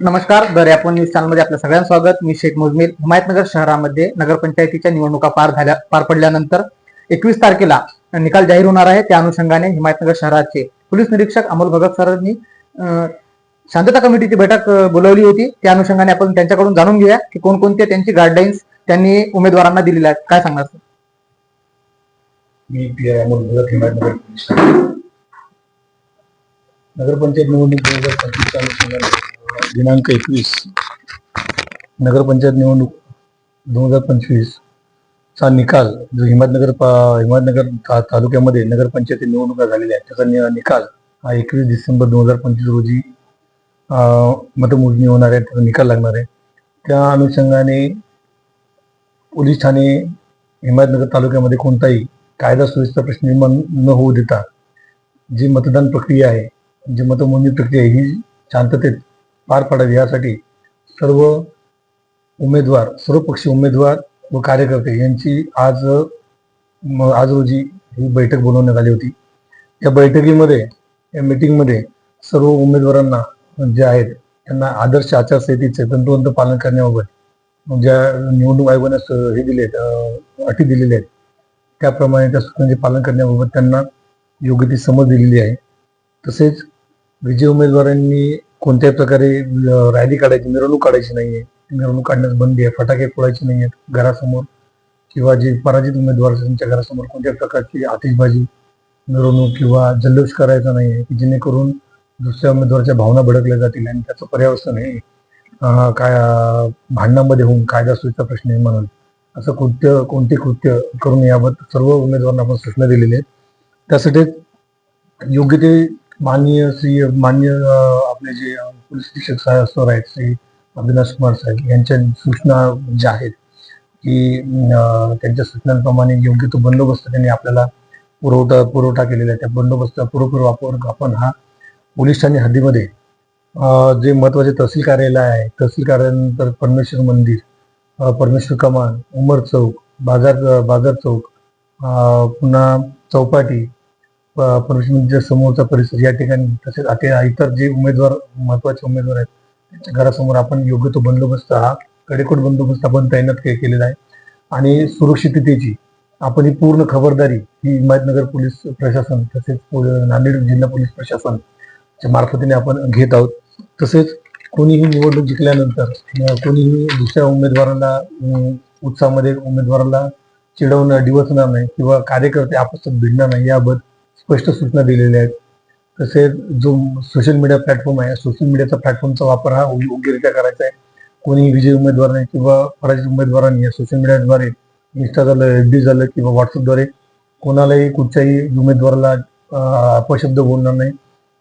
नमस्कार दर आपण न्यूज चॅनलमध्ये आपलं सगळ्यांचं स्वागत. मी शेख मुजमीर हिमायतनगर शहरामध्ये नगरपंचायतीच्या निवडणुका पार झाल्या पार पडल्यानंतर एकवीस तारखेला निकाल जाहीर होणार आहे. त्या अनुषंगाने हिमायतनगर शहराचे पोलीस निरीक्षक अमोल भगत सरांनी शांतता कमिटीची बैठक बोलावली बोलवली होती. त्या अनुषंगाने आपण त्यांच्याकडून जाणून घेऊया की कोणकोणते त्यांची गाईडलाईन्स त्यांनी उमेदवारांना दिलेल्या आहेत. काय सांगणार मी अमोल भगत हिमायतनगर नगरपंचायत निवडणूक दोन हजार पंचवीसच्या अनुषंगाने दिनांक एकवीस नगरपंचायत निवडणूक दोन हजार पंचवीसचा निकाल जो हिमादनगर पा- हिमादनगर ता- तालुक्यामध्ये नगरपंचायती निवडणुका झालेल्या आहेत त्याचा निकाल हा एकवीस डिसेंबर दोन हजार पंचवीस रोजी मतमोजणी होणार आहे त्याचा निकाल लागणार आहे. त्या अनुषंगाने पोलीस ठाणे हिमायतनगर तालुक्यामध्ये कोणताही कायदा सुव्यवस्था प्रश्न निर्माण न होऊ देता जी मतदान प्रक्रिया आहे जी मतमोजणी प्रक्रिया ही शांततेत पार पाडावी. यासाठी सर्व उमेदवार सर्व पक्षी उमेदवार व कार्यकर्ते यांची आज आज रोजी ही बैठक बोलवण्यात आली होती. या बैठकीमध्ये या मीटिंगमध्ये सर्व उमेदवारांना जे आहेत त्यांना आदर्श आचारसंहितेचे तंतोतंत पालन करण्याबाबत ज्या निवडणूक आयोगाने स- हे दिले आहेत अटी दिलेल्या आहेत त्याप्रमाणे त्या सूचनांचे पालन करण्याबाबत त्यांना योग्य ती समज दिलेली आहे. तसेच विजय उमेदवारांनी कोणत्याही प्रकारे रॅली काढायची मिरवणूक काढायची नाहीये. मिरवणूक काढण्यास बंदी आहे फटाके फोडायचे नाही आहेत घरासमोर किंवा जे पराजित उमेदवार त्यांच्या घरासमोर कोणत्याही प्रकारची आतिषबाजी मिरवणूक किंवा जल्लोष करायचा नाही आहे की जेणेकरून दुसऱ्या उमेदवाराच्या भावना भडकल्या जातील आणि त्याचं पर्यावसन हे काय भांडणामध्ये होऊन कायदा सुव्यवस्था प्रश्न निर्माण होईल. असं कृत्य कोणते कृत्य करून याबाबत सर्व उमेदवारांना आपण सूचना दिलेल्या आहेत. त्यासाठी योग्य ते माननीय श्री माननीय आपले जे पोलीस अधीक्षक साहेब सर आहेत श्री अविनाश कुमार साहेब यांच्या सूचना ज्या आहेत की त्यांच्या सूचनांप्रमाणे योग्य तो बंदोबस्त त्यांनी आपल्याला पुरवठा पुरवठा केलेला आहे. त्या बंदोबस्त पुरेपूर वापर आपण हा पोलीस ठाणे हद्दीमध्ये जे महत्त्वाचे तहसील कार्यालय आहे तहसील कार्यालयानंतर परमेश्वर मंदिर परमेश्वर कमान उमर चौक बाजार बाजार चौक पुन्हा चौपाटी प- समोरचा परिसर या ठिकाणी तसेच आता इतर जे उमेदवार महत्त्वाचे उमेदवार आहेत त्यांच्या घरासमोर आपण योग्य तो बंदोबस्त हा कडेकोट बंदोबस्त आपण तैनात केलेला आहे. आणि सुरक्षिततेची आपण ही पूर्ण खबरदारी ही हिमायतनगर पोलीस प्रशासन तसेच नांदेड जिल्हा पोलीस प्रशासन च्या मार्फतीने आपण घेत आहोत. तसेच कोणीही निवडणूक जिंकल्यानंतर कोणीही दुसऱ्या उमेदवाराला उत्साहामध्ये उमेदवाराला चिडवणं डिवचणार नाही किंवा कार्यकर्ते आपसात भिडणार नाही याबद्दल स्पष्ट सूचना दिलेल्या आहेत. तसेच जो सोशल मीडिया प्लॅटफॉर्म आहे सोशल मीडियाचा प्लॅटफॉर्मचा वापर हा योग्यरित्या करायचा आहे. कोणी विजय उमेदवार नाही किंवा पराजित उमेदवारांनी या सोशल मीडियाद्वारे इन्स्टा झालं एफ डी झालं किंवा व्हॉट्सअपद्वारे कोणालाही कुठच्याही उमेदवाराला अपशब्द बोलणार नाही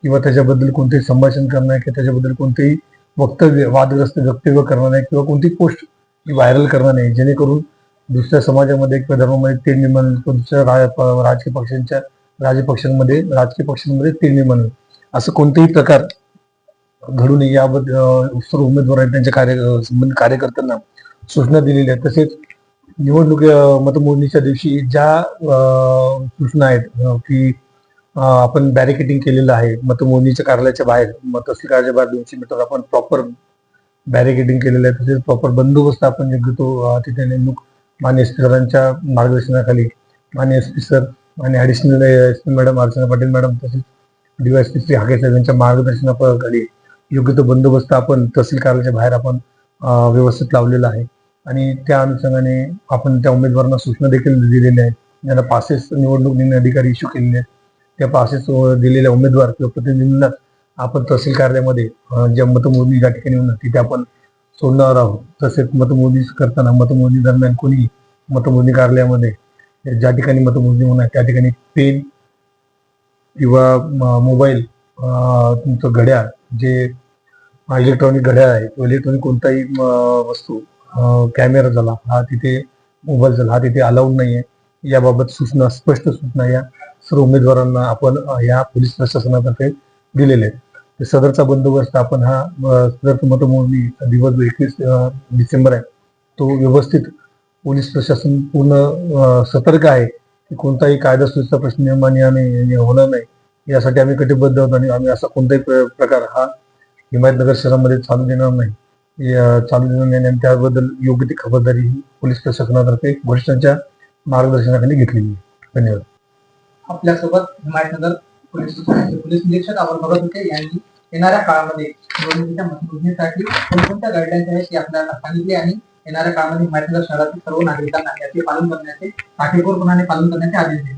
किंवा त्याच्याबद्दल कोणतेही संभाषण करणार नाही किंवा त्याच्याबद्दल कोणतेही वक्तव्य वादग्रस्त वक्तव्य करणार नाही किंवा कोणती पोस्ट व्हायरल करणार नाही. जेणेकरून दुसऱ्या समाजामध्ये किंवा धर्मामध्ये ते निर्माण दुसऱ्या रा- प- राजकीय पक्षांच्या राजपक्षांमध्ये पक्षांमध्ये राजकीय पक्षांमध्ये तेढ निर्माण असं कोणतेही प्रकार घडू नये याबद्दल सर्व उमेदवार त्यांच्या कार्य संबंधित कार्यकर्त्यांना सूचना दिलेल्या आहेत. तसेच निवडणूक मतमोजणीच्या दिवशी ज्या सूचना आहेत की आपण बॅरिकेटिंग केलेलं आहे मतमोजणीच्या कार्यालयाच्या बाहेर मग तहसील कार्यालयाच्या बाहेर दोनशे मीटर आपण प्रॉपर बॅरिकेटिंग केलेलं आहे. तसेच प्रॉपर बंदोबस्त आपण योग्य तो तिथे नेमणूक मान्य सरांच्या मार्गदर्शनाखाली. मान्य सर आणि additional S P madam Archana Patil madam तसेच डीवायएसपी श्री हाके साहेब यांच्या मार्गदर्शनाखाली योग्य तो बंदोबस्त आपण तहसील कार्यालयाच्या बाहेर आपण व्यवस्थित लावलेला आहे. आणि त्या अनुषंगाने आपण त्या उमेदवारांना सूचना देखील दिलेल्या आहेत. ज्यांना पासेस निवडणूक निर्णय अधिकारी इश्यू केलेले आहेत. त्या पासेस दिलेल्या उमेदवार किंवा प्रतिनिधींना आपण तहसील कार्यालयामध्ये ज्या मतमोजणी ज्या ठिकाणी होणार तिथे आपण सोडणार आहोत. तसेच मतमोजणी करताना मतमोजणी दरम्यान कोणी मतमोजणी कार्यालयामध्ये ज्या ठिकाणी मतमोजणी होणार त्या ठिकाणी पेन किंवा मोबाईल तुमचं घड्याळ जे इलेक्ट्रॉनिक घड्याळ आहे किंवा इलेक्ट्रॉनिक कोणताही वस्तू कॅमेरा झाला हा तिथे मोबाईल झाला हा तिथे अलाउड आहे याबाबत सूचना स्पष्ट सूचना या सर्व उमेदवारांना आपण या पोलीस प्रशासनातर्फे दिलेले आहेत. सदरचा बंदोबस्त आपण हा सदर मतमोजणी दिवस एकवीस डिसेंबर आहे तो व्यवस्थित पोलीस प्रशासन पूर्ण सतर्क आहे की कोणताही कायदा सुव्यवस्था प्रश्न निर्माण याने होणार नाही. यासाठी आम्ही कटिबद्ध आहोत आणि आम्ही असा कोणताही प्रकार हा हिमायतनगर शहरामध्ये चालू देणार नाही. चालू देणार नाही आणि त्याबद्दल योग्य ती खबरदारी ही पोलीस प्रशासनातर्फे वरिष्ठांच्या मार्गदर्शनाखाली घेतलेली आहे. धन्यवाद. आपल्यासोबत हिमायतनगर पोलीस पोलीस निरीक्षक अमर भगत होते यांनी येणाऱ्या काळामध्ये निवडणुकीच्या मतमोजणीसाठी कोणकोणत्या गाईडलाईन्स आहेत ते आपल्याला सांगितले आणि येणाऱ्या काळामध्ये हिमायतनगर शहरातील सर्व नागरिकांना याचे पालन करण्याचे काटेकोरपणाने पालन करण्याचे आदेश दिले.